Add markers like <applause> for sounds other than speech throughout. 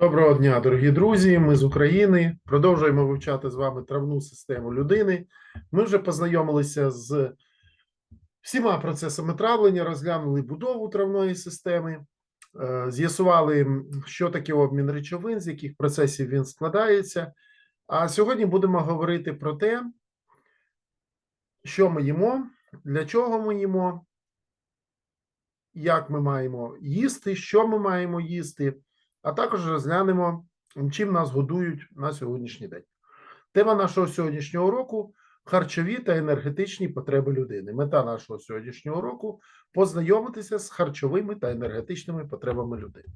Доброго дня, дорогі друзі. Ми з України. Продовжуємо вивчати з вами травну систему людини. Ми вже познайомилися з всіма процесами травлення, розглянули будову травної системи, е, з'ясували, що таке обмін речовин, з яких процесів він складається. А сьогодні будемо говорити про те, що ми їмо, для чого ми їмо, як ми маємо їсти, що ми маємо їсти а також розглянемо, чим нас годують на сьогоднішній день. Тема нашого сьогоднішнього уроку харчові та енергетичні потреби людини. Мета нашого сьогоднішнього уроку познайомитися з харчовими та енергетичними потребами людини.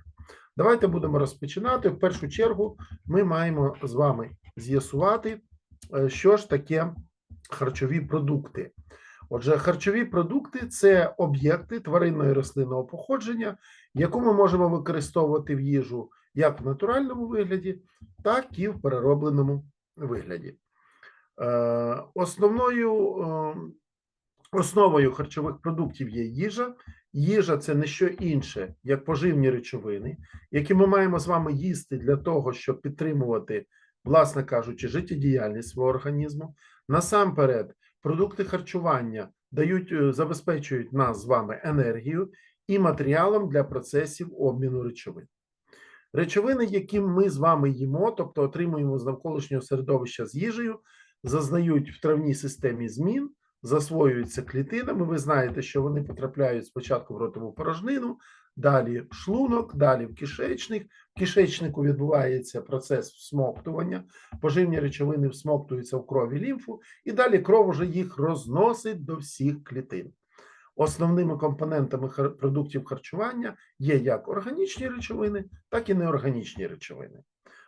Давайте будемо розпочинати. В першу чергу ми маємо з вами з'ясувати, е, що ж таке харчові продукти. Отже, харчові продукти це об'єкти тваринного і рослинного походження, яку ми можемо використовувати в їжу як в натуральному вигляді, так і в переробленому вигляді. Е, Основною е, основою харчових продуктів є їжа. Їжа це не що інше, як поживні речовини, які ми маємо з вами їсти для того, щоб підтримувати, власне кажучи, життєдіяльність свого організму. Насамперед, продукти харчування дають, е, забезпечують нас з вами енергію і матеріалом для процесів обміну речовин. Речовини, які ми з вами їмо, тобто отримуємо з навколишнього середовища з їжею, зазнають в травній системі змін, засвоюються клітинами. Ви знаєте, що вони потрапляють спочатку в ротову порожнину, далі в шлунок, далі в кишечник. В кишечнику відбувається процес всмоктування, поживні речовини всмоктуються в крові лімфу, і далі кров уже їх розносить до всіх клітин. Основними компонентами продуктів харчування є як органічні речовини, так і неорганічні речовини.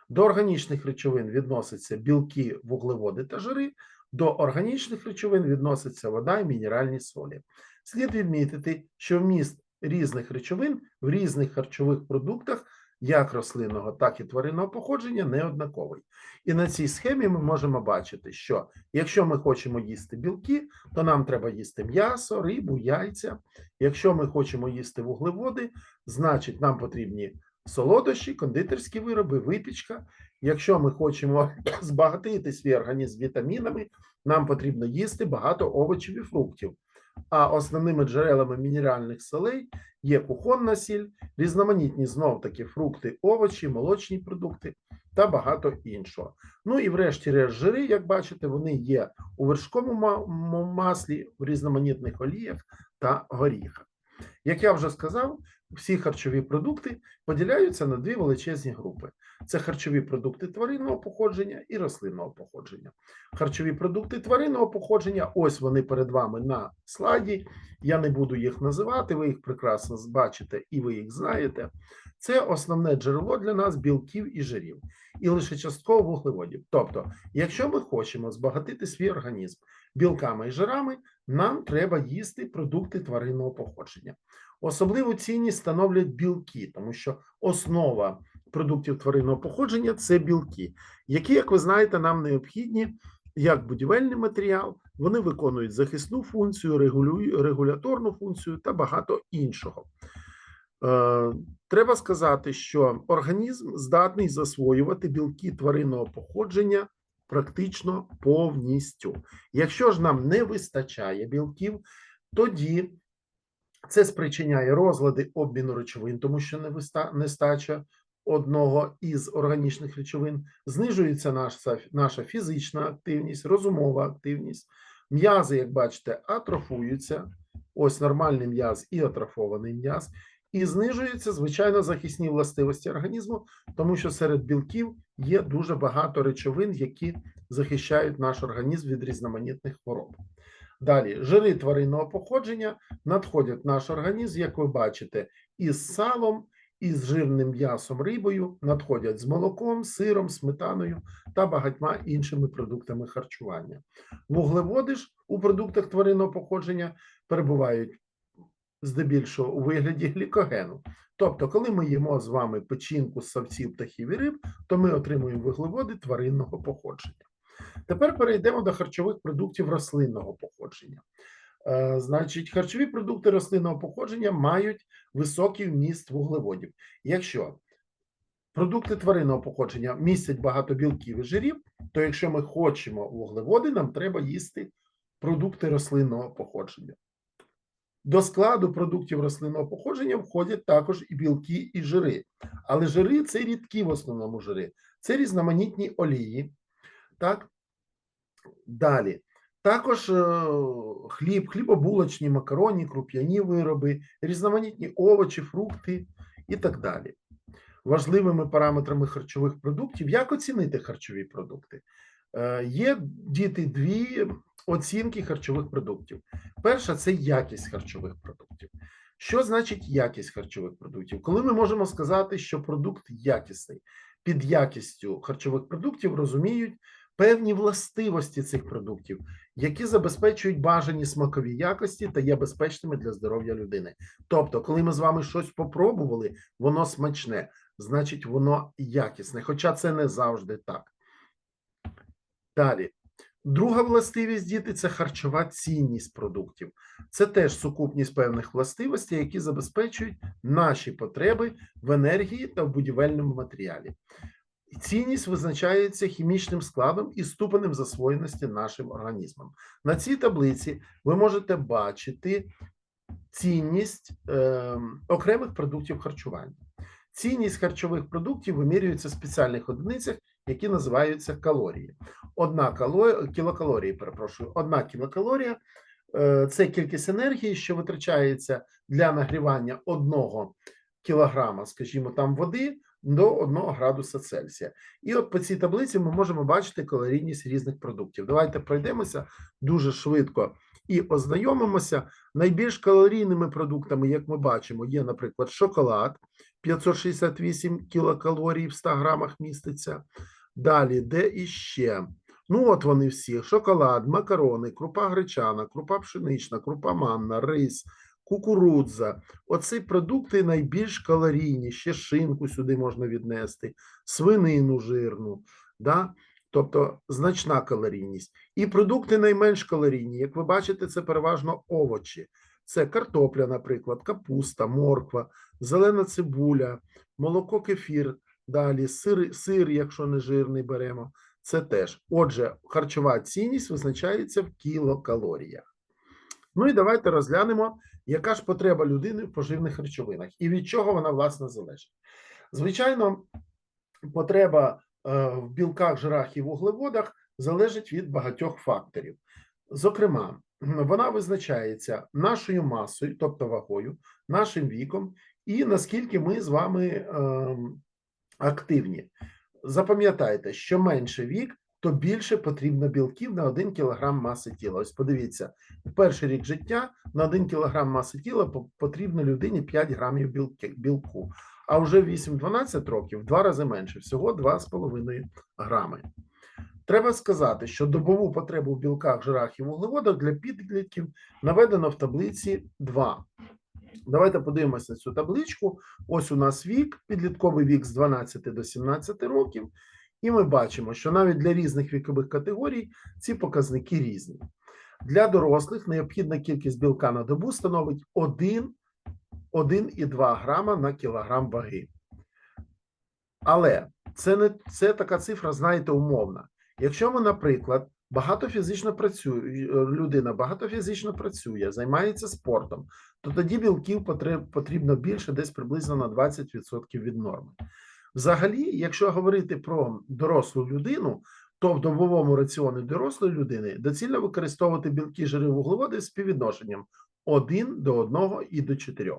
До органічних речовин відносяться білки, вуглеводи та жири, до органічних речовин відноситься вода і мінеральні солі. Слід відмітити, що вміст різних речовин в різних харчових продуктах, як рослинного, так і тваринного походження, не однаковий. І на цій схемі ми можемо бачити, що якщо ми хочемо їсти білки, то нам треба їсти м'ясо, рибу, яйця. Якщо ми хочемо їсти вуглеводи, значить нам потрібні солодощі, кондитерські вироби, випічка. Якщо ми хочемо <coughs> збагатити свій організм вітамінами, нам потрібно їсти багато овочів і фруктів. А основними джерелами мінеральних солей є кухонна сіль, різноманітні знов-таки фрукти, овочі, молочні продукти та багато іншого. Ну і врешті-решт жири, як бачите, вони є у вершковому маслі, в різноманітних оліях та горіхах. Як я вже сказав, всі харчові продукти поділяються на дві величезні групи: це харчові продукти тваринного походження і рослинного походження. Харчові продукти тваринного походження, ось вони перед вами на слайді. Я не буду їх називати, ви їх прекрасно бачите і ви їх знаєте. Це основне джерело для нас білків і жирів, і лише частково вуглеводів. Тобто, якщо ми хочемо збагатити свій організм білками і жирами, нам треба їсти продукти тваринного походження. Особливу цінність становлять білки, тому що основа продуктів тваринного походження це білки, які, як ви знаєте, нам необхідні як будівельний матеріал, вони виконують захисну функцію, регуляторну функцію та багато іншого. Е, Треба сказати, що організм здатний засвоювати білки тваринного походження практично повністю. Якщо ж нам не вистачає білків, тоді це спричиняє розлади обміну речовин, тому що нестача одного із органічних речовин, знижується наша, наша фізична активність, розумова активність. М'язи, як бачите, атрофуються. Ось нормальний м'яз і атрофований м'яз. І знижуються, звичайно, захисні властивості організму, тому що серед білків є дуже багато речовин, які захищають наш організм від різноманітних хвороб. Далі, жири тваринного походження надходять в наш організм, як ви бачите, із салом, із жирним м'ясом, рибою, надходять з молоком, сиром, сметаною та багатьма іншими продуктами харчування. Вуглеводи ж у продуктах тваринного походження перебувають здебільшого у вигляді глікогену. Тобто, коли ми їмо з вами печінку з савців, птахів і риб, то ми отримуємо вуглеводи тваринного походження. Тепер перейдемо до харчових продуктів рослинного походження. Е, Значить, харчові продукти рослинного походження мають високий вміст вуглеводів. Якщо продукти тваринного походження містять багато білків і жирів, то якщо ми хочемо вуглеводи, нам треба їсти продукти рослинного походження. До складу продуктів рослинного походження входять також і білки, і жири. Але жири це рідкі в основному жири, це різноманітні олії. Так? Далі. Також е, хліб, хлібобулочні, макаронні, круп'яні вироби, різноманітні овочі, фрукти і так далі. Важливими параметрами харчових продуктів, як оцінити харчові продукти? Е, Є діти дві оцінки харчових продуктів. Перша це якість харчових продуктів. Що значить якість харчових продуктів? Коли ми можемо сказати, що продукт якісний, під якістю харчових продуктів розуміють певні властивості цих продуктів, які забезпечують бажані смакові якості та є безпечними для здоров'я людини. Тобто, коли ми з вами щось попробували, воно смачне, значить, воно якісне, хоча це не завжди так. Далі. Друга властивість діти це харчова цінність продуктів. Це теж сукупність певних властивостей, які забезпечують наші потреби в енергії та в будівельному матеріалі. Цінність визначається хімічним складом і ступенем засвоєності нашим організмом. На цій таблиці ви можете бачити цінність е, окремих продуктів харчування. Цінність харчових продуктів вимірюється в спеціальних одиницях, які називаються калорії. Одна кало... кілокалорії, перепрошую, одна кілокалорія е, це кількість енергії, що витрачається для нагрівання одного кілограма, скажімо, там води до 1 градуса Цельсія. І от по цій таблиці ми можемо бачити калорійність різних продуктів. Давайте пройдемося дуже швидко і ознайомимося. Найбільш калорійними продуктами, як ми бачимо, є, наприклад, шоколад 568 кілокалорій в 100 грамах міститься. Далі, де іще? Ну, от вони всі: шоколад, макарони, крупа гречана, крупа пшенична, крупа манна, рис, кукурудза. Оці продукти найбільш калорійні, ще шинку сюди можна віднести, свинину жирну, да? тобто значна калорійність. І продукти найменш калорійні, як ви бачите, це переважно овочі. Це картопля, наприклад, капуста, морква, зелена цибуля, молоко, кефір, далі сир, сир, якщо не жирний беремо. Це теж. Отже, харчова цінність визначається в кілокалоріях. Ну і давайте розглянемо, яка ж потреба людини в поживних речовинах і від чого вона власне залежить. Звичайно, потреба е, в білках, жирах і вуглеводах залежить від багатьох факторів. Зокрема, вона визначається нашою масою, тобто вагою, нашим віком, і наскільки ми з вами е, активні. Запам'ятайте, що менше вік, то більше потрібно білків на 1 кг маси тіла. Ось подивіться, в перший рік життя на 1 кг маси тіла потрібно людині 5 грамів білку, а вже в 8-12 років в два рази менше, всього 2,5 грами. Треба сказати, що добову потребу в білках, жирах і вуглеводах для підлітків наведено в таблиці 2. Давайте подивимося на цю табличку. Ось у нас вік, підлітковий вік з 12 до 17 років, і ми бачимо, що навіть для різних вікових категорій ці показники різні. Для дорослих необхідна кількість білка на добу становить 1,2 грама на кілограм ваги. Але це не це така цифра, знаєте, умовна. Якщо ми, наприклад, багато фізично працює, людина багато фізично працює, займається спортом, то тоді білків потрібно більше, десь приблизно на 20% від норми. Взагалі, якщо говорити про дорослу людину, то в добовому раціоні дорослої людини доцільно використовувати білки, жири, вуглеводи з співвідношенням 1 до 1 і до 4.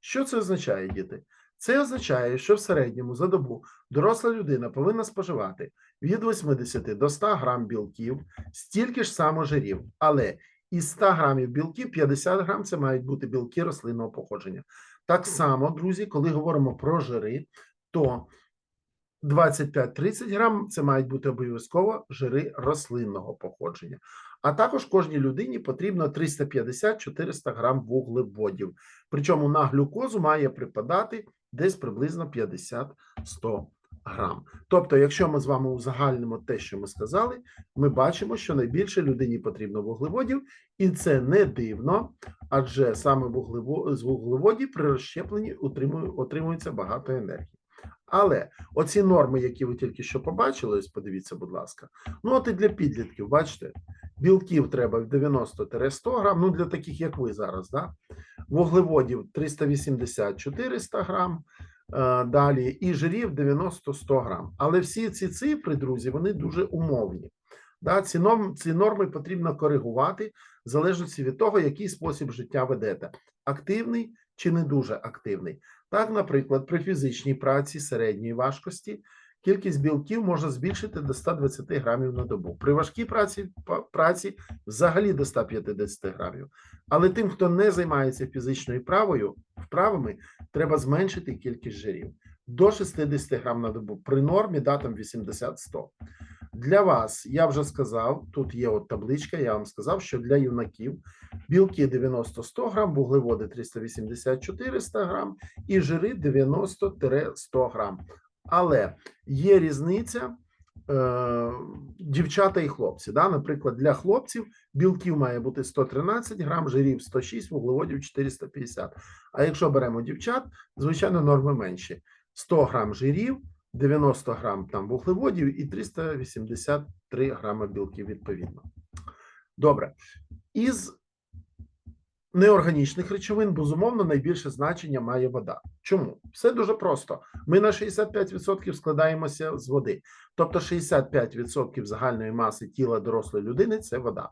Що це означає, діти? Це означає, що в середньому за добу доросла людина повинна споживати від 80 до 100 грам білків, стільки ж само жирів, але із 100 грамів білків 50 грам це мають бути білки рослинного походження. Так само, друзі, коли говоримо про жири, то 25-30 грам це мають бути обов'язково жири рослинного походження. А також кожній людині потрібно 350-400 грам вуглеводів. Причому на глюкозу має припадати десь приблизно 50-100 грам. Тобто, якщо ми з вами узагальнимо те, що ми сказали, ми бачимо, що найбільше людині потрібно вуглеводів, і це не дивно, адже саме з вуглеводів при розщепленні отримується багато енергії. Але оці норми, які ви тільки що побачили, ось подивіться, будь ласка. Ну, от і для підлітків, бачите, білків треба в 90-100 грам, ну для таких, як ви зараз, да? вуглеводів 380-400 грам, е, далі і жирів 90-100 грам. Але всі ці цифри, друзі, вони дуже умовні. Да? Ці, норм, ці норми потрібно коригувати в залежності від того, який спосіб життя ведете: активний чи не дуже активний. Так, наприклад, при фізичній праці середньої важкості кількість білків можна збільшити до 120 грамів на добу. При важкій праці, праці взагалі до 150 грамів. Але тим, хто не займається фізичною правою, вправами, треба зменшити кількість жирів до 60 грам на добу. При нормі да, там 80-100. Для вас я вже сказав, тут є от табличка, я вам сказав, що для юнаків білки 90-100 грам, вуглеводи 380-400 грам і жири 90-100 грам. Але є різниця е, дівчата і хлопці. Да? Наприклад, для хлопців білків має бути 113 грам, жирів 106, вуглеводів 450. А якщо беремо дівчат, звичайно, норми менші: 100 грам жирів, 90 грам там вуглеводів і 383 грама білків відповідно. Добре. Із неорганічних речовин, безумовно, найбільше значення має вода. Чому? Все дуже просто. Ми на 65% складаємося з води. Тобто 65% загальної маси тіла дорослої людини це вода.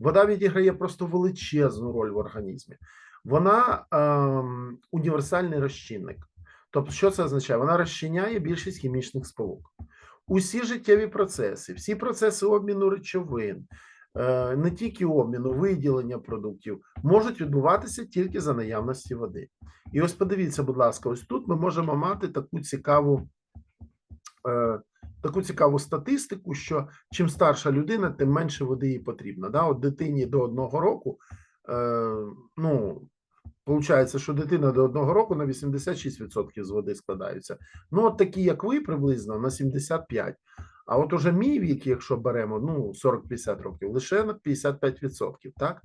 Вода відіграє просто величезну роль в організмі. Вона ем, універсальний розчинник. Тобто, що це означає? Вона розчиняє більшість хімічних сполук. Усі життєві процеси, всі процеси обміну речовин, е, не тільки обміну, виділення продуктів можуть відбуватися тільки за наявності води. І ось подивіться, будь ласка, ось тут ми можемо мати таку цікаву, е, таку цікаву статистику, що чим старша людина, тим менше води їй потрібно. От дитині до одного року, е, ну, Получається, що дитина до одного року на 86% з води складається. Ну, от такі, як ви, приблизно на 75%. А от уже мій вік, якщо беремо ну 40-50 років, лише на 55%, так?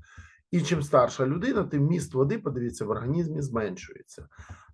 І чим старша людина, тим міст води, подивіться, в організмі зменшується.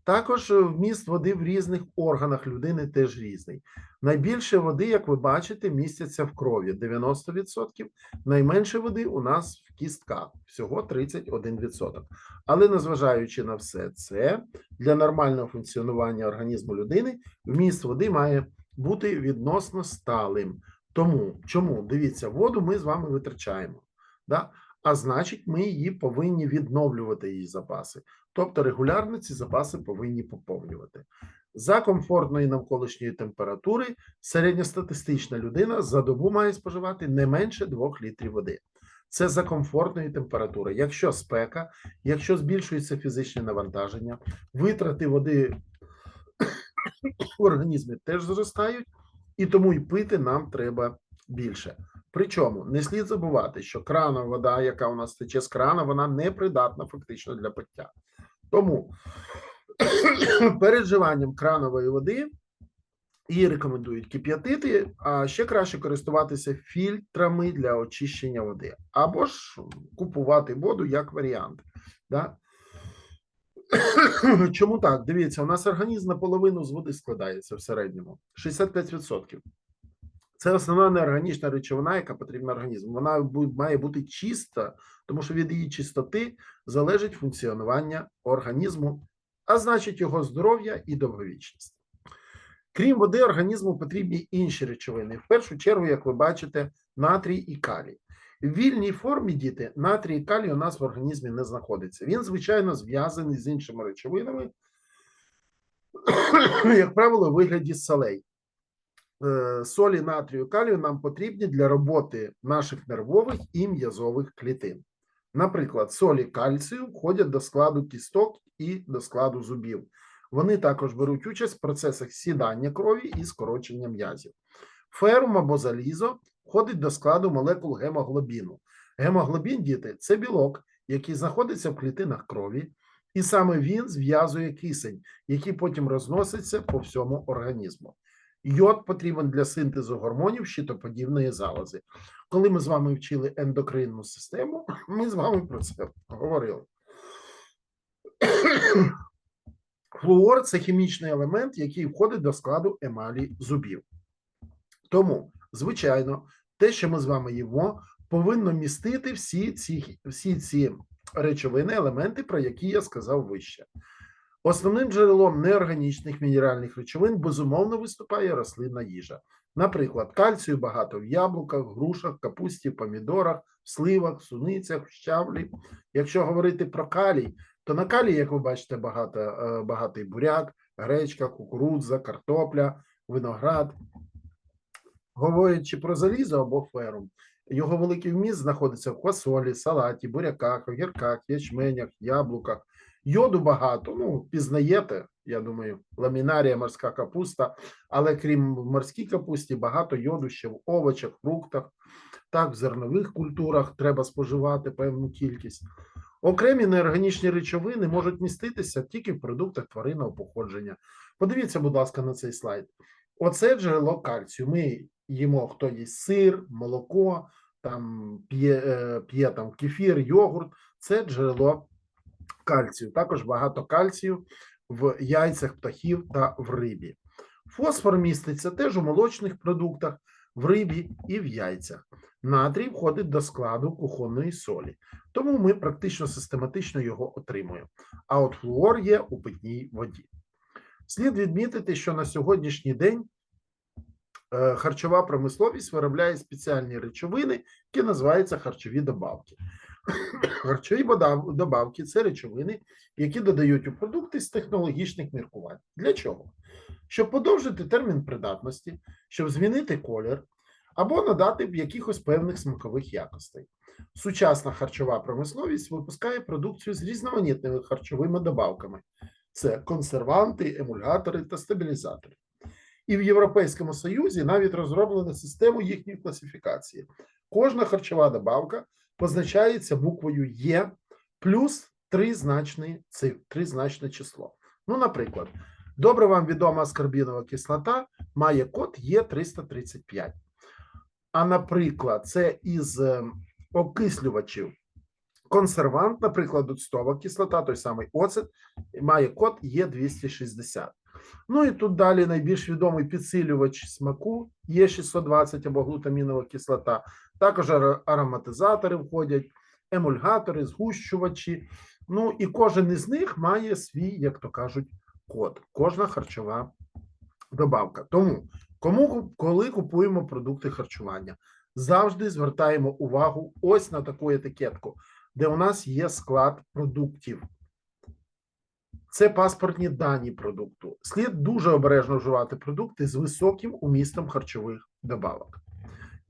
Також е, вміст води в різних органах людини теж різний. Найбільше води, як ви бачите, містяться в крові 90%, найменше води у нас в кістках, всього 31%. Але незважаючи на все це, для нормального функціонування організму людини вміст води має бути відносно сталим. Тому чому дивіться, воду ми з вами витрачаємо, да? А значить, ми її повинні відновлювати її запаси. Тобто регулярно ці запаси повинні поповнювати. За комфортної навколишньої температури середньостатистична людина за добу має споживати не менше 2 літрів води. Це за комфортної температури. Якщо спека, якщо збільшується фізичне навантаження, витрати води в організмі теж зростають, і тому і пити нам треба більше. Причому не слід забувати, що крана вода, яка у нас тече з крана, вона не придатна фактично для пиття. Тому <coughs> перед вживанням кранової води її рекомендують кип'ятити, а ще краще користуватися фільтрами для очищення води, або ж купувати воду як варіант. Да? <coughs> Чому так? Дивіться, у нас організм наполовину з води складається в середньому 65%. Це основна неорганічна речовина, яка потрібна організму. Вона має бути чиста, тому що від її чистоти залежить функціонування організму, а значить його здоров'я і довговічність. Крім води, організму потрібні інші речовини. В першу чергу, як ви бачите, натрій і калій. В вільній формі діти натрій і калій у нас в організмі не знаходиться. Він, звичайно, зв'язаний з іншими речовинами, <coughs> як правило, у вигляді солей. Е, Солі натрію калію нам потрібні для роботи наших нервових і м'язових клітин. Наприклад, солі кальцію входять до складу кісток і до складу зубів. Вони також беруть участь в процесах сідання крові і скорочення м'язів. Ферум або залізо входить до складу молекул гемоглобіну. Гемоглобін, діти, це білок, який знаходиться в клітинах крові, і саме він зв'язує кисень, який потім розноситься по всьому організму. Йод потрібен для синтезу гормонів щитоподібної залози. Коли ми з вами вчили ендокринну систему, ми з вами про це говорили. Флуор це хімічний елемент, який входить до складу емалі зубів. Тому, звичайно, те, що ми з вами їмо, повинно містити всі ці, всі ці речовини, елементи, про які я сказав вище. Основним джерелом неорганічних мінеральних речовин безумовно виступає рослинна їжа. Наприклад, кальцію багато в яблуках, грушах, капусті, помідорах, сливах, суницях, щавлі. Якщо говорити про калій, то на калій, як ви бачите, багато, е, багатий буряк, гречка, кукурудза, картопля, виноград. Говорячи про залізо або ферум, його великий вміст знаходиться в квасолі, салаті, буряках, огірках, ячменях, яблуках. Йоду багато, ну, пізнаєте, я думаю, ламінарія, морська капуста, але крім морській капусті, багато йоду ще в овочах, фруктах, так, в зернових культурах треба споживати певну кількість. Окремі неорганічні речовини можуть міститися тільки в продуктах тваринного походження. Подивіться, будь ласка, на цей слайд. Оце джерело кальцію. Ми їмо хто їсть сир, молоко, там п'є, е, п'є там кефір, йогурт. Це джерело кальцію. Також багато кальцію в яйцях птахів та в рибі. Фосфор міститься теж у молочних продуктах, в рибі і в яйцях. Натрій входить до складу кухонної солі, тому ми практично систематично його отримуємо. А от флуор є у питній воді. Слід відмітити, що на сьогоднішній день е, харчова промисловість виробляє спеціальні речовини, які називаються харчові добавки. Харчові добавки це речовини, які додають у продукти з технологічних міркувань. Для чого? Щоб подовжити термін придатності, щоб змінити колір або надати якихось певних смакових якостей. Сучасна харчова промисловість випускає продукцію з різноманітними харчовими добавками: це консерванти, емульгатори та стабілізатори. І в Європейському Союзі навіть розроблено систему їхньої класифікації. Кожна харчова добавка позначається буквою Є плюс тризначний циф, тризначне число. Ну, наприклад, добре вам відома аскорбінова кислота має код Є335. А наприклад, це із е, окислювачів консервант, наприклад, оцтова кислота, той самий оцет, має код Є260. Ну і тут далі найбільш відомий підсилювач смаку Є620 або глутамінова кислота. Також ароматизатори входять, емульгатори, згущувачі. Ну і кожен із них має свій, як то кажуть, код. Кожна харчова добавка. Тому, кому коли купуємо продукти харчування, завжди звертаємо увагу ось на таку етикетку, де у нас є склад продуктів. Це паспортні дані продукту. Слід дуже обережно вживати продукти з високим умістом харчових добавок.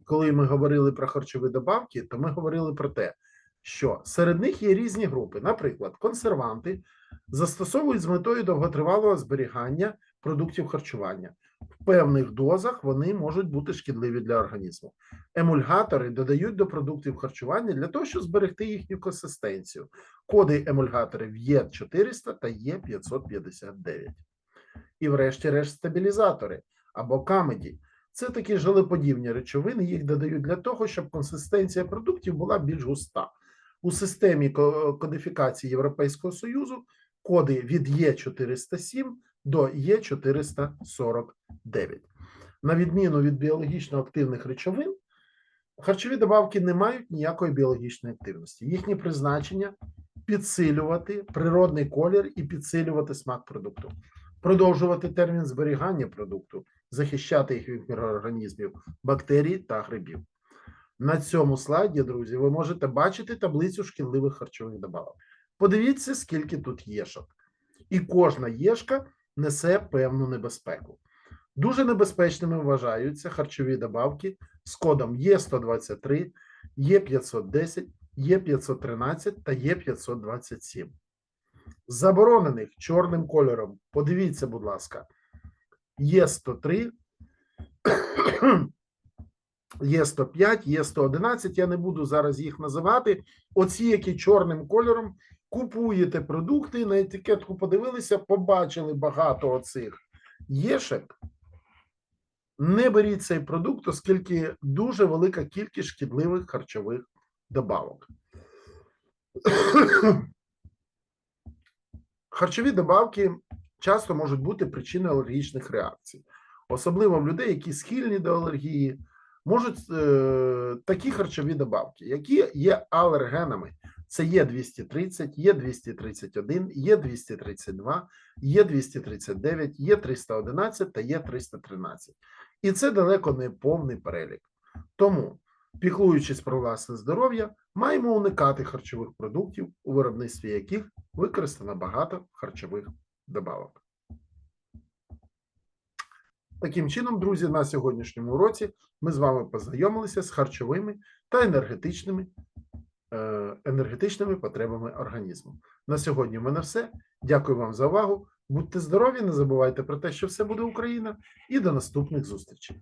Коли ми говорили про харчові добавки, то ми говорили про те, що серед них є різні групи. Наприклад, консерванти застосовують з метою довготривалого зберігання продуктів харчування. Певних дозах вони можуть бути шкідливі для організму. Емульгатори додають до продуктів харчування для того, щоб зберегти їхню консистенцію. Коди емульгаторів Є400 та Є559. І, врешті-решт, стабілізатори або камеді. Це такі желеподібні речовини, їх додають для того, щоб консистенція продуктів була більш густа. У системі кодифікації Європейського Союзу коди від Є407 до Є449. На відміну від біологічно активних речовин, харчові добавки не мають ніякої біологічної активності. Їхнє призначення підсилювати природний колір і підсилювати смак продукту, продовжувати термін зберігання продукту, захищати їх від мікроорганізмів, бактерій та грибів. На цьому слайді, друзі, ви можете бачити таблицю шкідливих харчових добавок. Подивіться, скільки тут єшок. І кожна єшка несе певну небезпеку. Дуже небезпечними вважаються харчові добавки з кодом Є123, Є510, Є513 та Є527. Заборонених чорним кольором. Подивіться, будь ласка, Є103, Є105, Є111. Я не буду зараз їх називати. Оці, які чорним кольором купуєте продукти, на етикетку подивилися, побачили багато оцих єшек. Не беріть цей продукт, оскільки дуже велика кількість шкідливих харчових добавок. Харчові добавки часто можуть бути причиною алергічних реакцій, особливо в людей, які схильні до алергії, можуть е, такі харчові добавки, які є алергенами. Це є 230, є 231, є 232, є 239, є 311 та є 313. І це далеко не повний перелік. Тому, піклуючись про власне здоров'я, маємо уникати харчових продуктів, у виробництві яких використано багато харчових добавок. Таким чином, друзі, на сьогоднішньому уроці ми з вами познайомилися з харчовими та енергетичними, енергетичними потребами організму. На сьогодні в мене все. Дякую вам за увагу. Будьте здорові, не забувайте про те, що все буде Україна, і до наступних зустрічей.